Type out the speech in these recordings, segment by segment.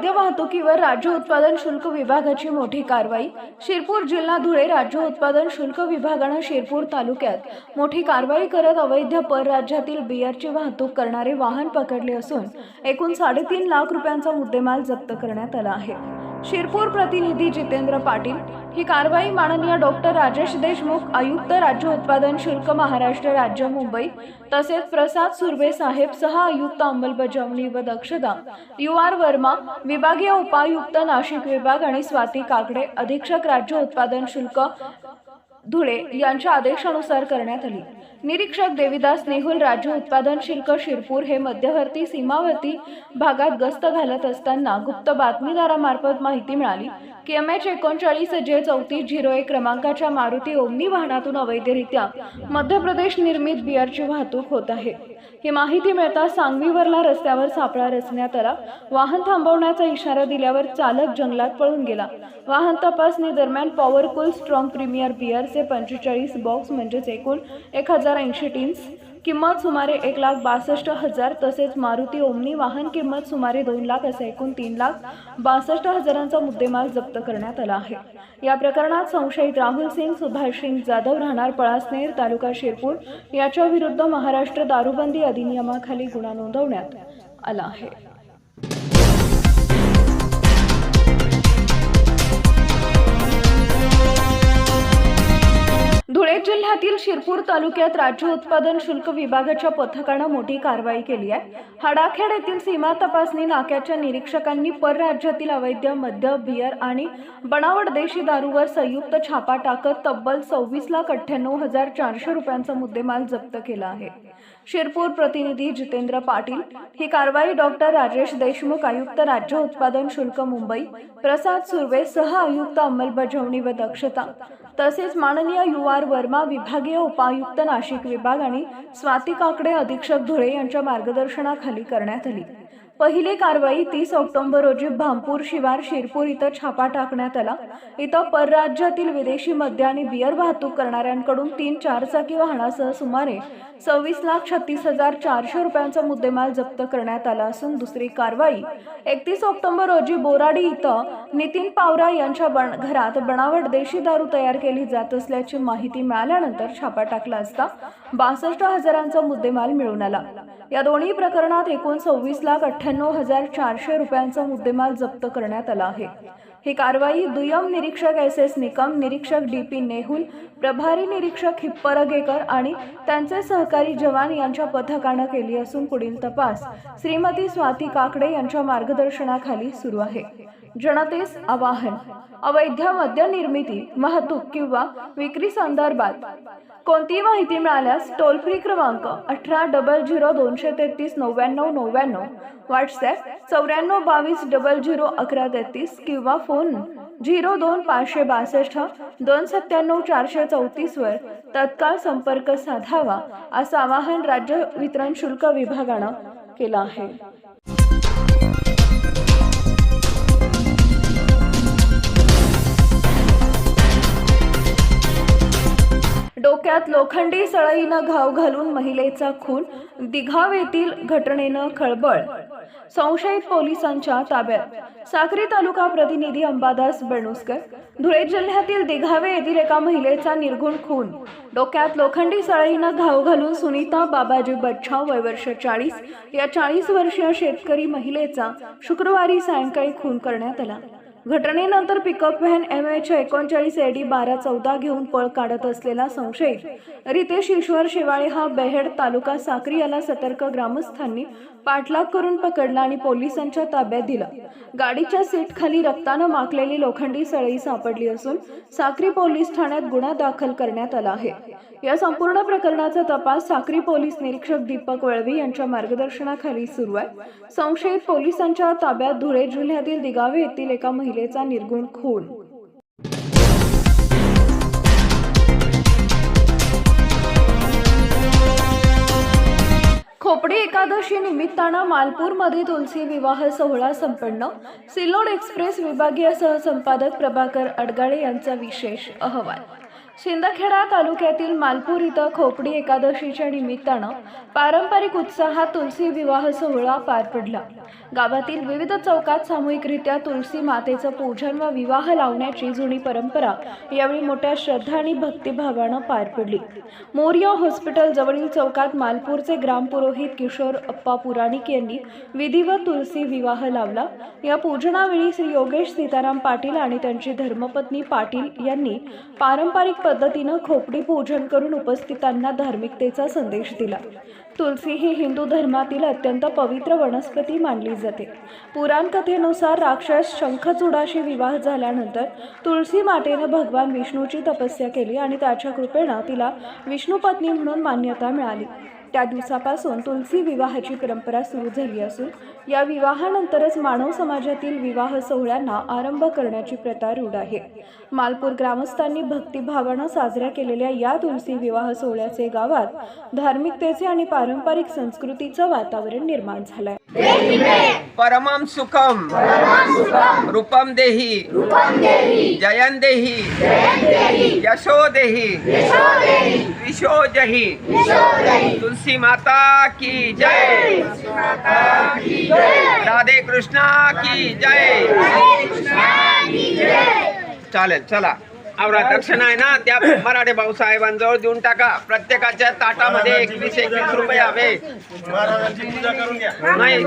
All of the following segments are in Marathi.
मद्य वाहतुकीवर राज्य उत्पादन शुल्क विभागाची मोठी कारवाई. शिरपूर जिल्हा धुळे राज्य उत्पादन शुल्क विभागानं शिरपूर तालुक्यात मोठी कारवाई करत अवैध परराज्यातील बियरची वाहतूक करणारे वाहन पकडले असून एकूण साडेतीन लाख रुपयांचा मुद्देमाल जप्त करण्यात आला आहे. शिरपूर प्रतिनिधी जितेंद्र पाटील. ही कारवाई माननीय डॉक्टर राजेश देशमुख आयुक्त राज्य उत्पादन शुल्क महाराष्ट्र राज्य मुंबई तसेच प्रसाद सुर्वे साहेब सह आयुक्त अंमलबजावणी व दक्षता यू आर वर्मा विभागीय उपायुक्त नाशिक विभाग आणि स्वाती काकडे अधीक्षक राज्य उत्पादन शुल्क धुळे यांच्या आदेशानुसार करण्यात आली. निरीक्षक देविदास नेहुल राज्य उत्पादन शुल्क शिरपूर हे मध्यवर्ती सीमावर्ती भागात गस्त घालत असताना गुप्त बातमीदारामार्फत माहिती मिळाली. की एम एच एकोणचाळीस जे चौतीस झिरो एक क्रमांकाच्या मारुती ओमनी वाहनातून अवैधरित्या मध्य प्रदेश निर्मित बियरची वाहतूक होत आहे. ही माहिती मिळताच सांगवीवरला रस्त्यावर सापळा रचण्यात आला. वाहन थांबवण्याचा इशारा दिल्यावर चालक जंगलात पळून गेला. वाहन तपासणी दरम्यान पॉवरकुल स्ट्रॉंग प्रीमियर बियरचे पंचेचाळीस बॉक्स म्हणजेच एकूण एक हजार ऐंशी टीन्स किंमत सुमारे एक लाख बासष्ट हजार तसेच मारुती ओमनी वाहन किंमत सुमारे दोन लाख असे एकूण तीन लाख बासष्ट हजारांचा मुद्देमाल जप्त करण्यात आला आहे. या प्रकरणात संशयित राहुल सिंग सुभाष सिंग जाधव राहणार पळासनेर तालुका शिरपूर याच्या विरुद्ध महाराष्ट्र दारूबंदी अधिनियमाखाली गुन्हा नोंदवण्यात आला आहे. जिल्ह्यातील शिरपूर तालुक्यात राज्य उत्पादन शुल्क विभागाच्या पथकानं मोठी कारवाई केली आहे. हडाखेड येथील सीमा तपासणी नाक्याच्या निरीक्षकांनी परराज्यातील अवैध मद्य बियर आणि बनावट देशी दारूवर संयुक्त छापा टाकत तब्बल सव्वीस लाख अठ्ठ्याण्णव हजार चारशे रुपयांचा मुद्देमाल जप्त केला आहे. शिरपूर प्रतिनिधी जितेंद्र पाटील ही कारवाई डॉक्टर राजेश देशमुख आयुक्त राज्य उत्पादन शुल्क मुंबई प्रसाद सुर्वे सह आयुक्त अंमलबजावणी व दक्षता तसेच माननीय यू आर वर्मा विभागीय उपायुक्त नाशिक विभाग आणि स्वाती काकडे अधीक्षक धुळे यांच्या मार्गदर्शनाखाली करण्यात आली. पहिली कारवाई तीस ऑक्टोबर रोजी भामपूर शिवार शिरपूर इथं छापा टाकण्यात आला. इथं परराज्यातील विदेशी मद्य आणि बियर वाहतूक करणाऱ्यांकडून तीन चारचाकी वाहनासह सुमारे सव्वीस लाख छत्तीस हजार चारशे रुपयांचा मुद्देमाल जप्त करण्यात आला असून दुसरी कारवाई एकतीस ऑक्टोबर रोजी बोराडी इथं नितीन पावरा यांच्या बन घरात बनावट देशी दारू तयार केली जात असल्याची माहिती मिळाल्यानंतर छापा टाकला असता बासष्ट हजारांचा मुद्देमाल मिळून आला. या दोन्ही प्रकरणात एकूण सव्वीस लाख अठ्ठ्या अठ्ठ्याण्णव हजार चारशे रुपयांचा मुद्देमाल जप्त करण्यात आला आहे. ही कारवाई दुय्यम निरीक्षक एस एस निकम निरीक्षक डी पी नेहुल प्रभारी निरीक्षक हिप्परगेकर आणि त्यांचे सहकारी जवान यांच्या पथकानं केली असून पुढील तपास श्रीमती स्वाती काकडे यांच्या मार्गदर्शनाखाली सुरू आहे. जनतेस आवाहन अवैध मद्य निर्मिती वाहतूक किंवा विक्री संदर्भात कोणतीही माहिती मिळाल्यास टोल फ्री क्रमांक अठरा डबल झिरो दोनशे तेहतीस नव्याण्णव नव्याण्णव व्हॉट्सॲप चौऱ्याण्णव बावीस डबल झिरो अकरा तेहतीस किंवा फोन झिरो दोन पाचशे बासष्ट दोन सत्त्याण्णव चारशे चौतीसवर तत्काळ संपर्क साधावा असं आवाहन राज्य वितरण शुल्क विभागानं केलं आहे. डोक्यात लोखंडी सळईनं घाव घालून महिलेचा खून दिघाव येथील घटनेनं खळबळ. संशयित पोलिसांच्या ताब्यात. साक्री तालुका प्रतिनिधी अंबादास बेणुसकर. धुळे जिल्ह्यातील दिघावे येथील एका महिलेचा निर्गुण खून. डोक्यात लोखंडी सळईनं घाव घालून सुनीता बाबाजी बच्छाव वय वर्ष चाळीस. या चाळीस वर्षीय शेतकरी महिलेचा शुक्रवारी सायंकाळी खून करण्यात आला. घटनेनंतर पिकअप व्हॅन एम एच एकोणचाळीस ए डी बारा चौदा घेऊन पळ काढत असलेला संशयित रितेश ईश्वर शेवाळे हा बेहेड तालुका साक्री याला सतर्क ग्रामस्थांनी पाठलाग करून पकडला आणि पोलिसांच्या ताब्यात दिला. गाडीच्या सीट खाली रक्तानं माखलेली लोखंडी सळई सापडली असून साक्री पोलीस ठाण्यात गुन्हा दाखल करण्यात आला आहे. या संपूर्ण प्रकरणाचा तपास साक्री पोलीस निरीक्षक दीपक वळवी यांच्या मार्गदर्शनाखाली सुरू आहे. संशयित पोलिसांच्या ताब्यात धुळे जिल्ह्यातील दिगावे येथील एका महिलेचा निर्गुण खून. खोपडी एकादशी निमित्तानं मालपूरमध्ये तुलसी विवाह सोहळा संपन्न. सिल्लोड एक्सप्रेस विभागीय सहसंपादक प्रभाकर अडगाळे यांचा विशेष अहवाल. शिंदखेडा तालुक्यातील मालपूर इथं खोपडी एकादशीच्या निमित्तानं पारंपरिक उत्साहात तुलसी विवाह सोहळा पार पडला. गावातील विविध चौकात सामूहिकरित्या तुळशी मातेचं पूजन व विवाह लावण्याची जुनी परंपरा यावेळी मोठ्या श्रद्धा आणि भक्तिभावानं पार पडली. मोरिया हॉस्पिटल जवळील चौकात मालपूरचे ग्रामपुरोहित किशोर अप्पा पुराणिक यांनी विधिवत तुलसी विवाह लावला. या पूजनावेळी श्री योगेश सीताराम पाटील आणि त्यांची धर्मपत्नी पाटील यांनी पारंपरिक पद्धतीनं खोपडी पूजन करून उपस्थितांना धार्मिकतेचा संदेश दिला. तुलसी ही हिंदू धर्मातील अत्यंत पवित्र वनस्पती मानली जाते. पुराण कथेनुसार राक्षस शंखचूडाशी विवाह झाल्यानंतर तुळसी मातेनं भगवान विष्णूची तपस्या केली आणि त्याच्या कृपेनं तिला विष्णुपत्नी म्हणून मान्यता मिळाली. त्या दिवसापासून तुलसी विवाहाची परंपरा सुरू झाली असून या विवाहानंतरच मानव समाजातील विवाह सोहळ्यांना आरंभ करण्याची प्रथा रूढ आहे. मालपूर ग्रामस्थांनी भक्तिभावानं साजऱ्या केलेल्या या तुलसी विवाह सोहळ्याचे गावात धार्मिकतेचे आणि पारंपरिक संस्कृतीचं वातावरण निर्माण झालंय. परमं सुखम रूपम देहि। जयं देहि। यशो देहि। विशो जहि। तुलसी माता की जय। राधे कृष्णा की जय। चालेल चला। आवरा दक्षिणा आहे ना त्या मराठे भाऊसाहेबांजवळ देऊन टाका. प्रत्येकाच्या ताटामध्ये एकवीस एकवीस रुपये हवे. नाही.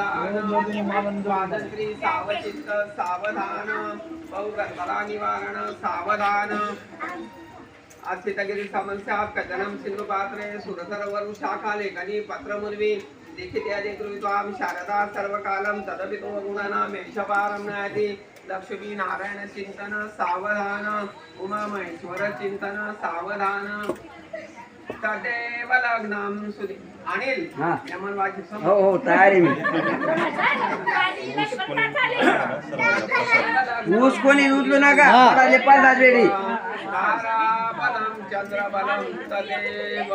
घ्या. स्वातंत्र्य सावचित्त सावधान बहुगर्भला निवारण सावधान. अस्थितगिरी समस्या कथनं सिंधुपात्रे सुरसरोवरु शाखा लेखनी पत्रमुर्वी लिखित्यादि कृत्वां शारदा सर्वकालं तदपि तो गुणानां मेषपारं नयति। लक्ष्मी नारायण चिंतन सावधान। उमा महेश्वर चिंतन सावधान। तदेव लग्नं सुधी. अनिल हा. यमन हो हो तयार आहे मी. ऊस कोणी उचलू नका. पडाले पन्नास वेळी ताराबलं चंद्रबलं तदेव.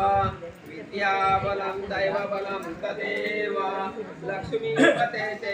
विद्याबलं दैवबलं तदेव. लक्ष्मीपते ते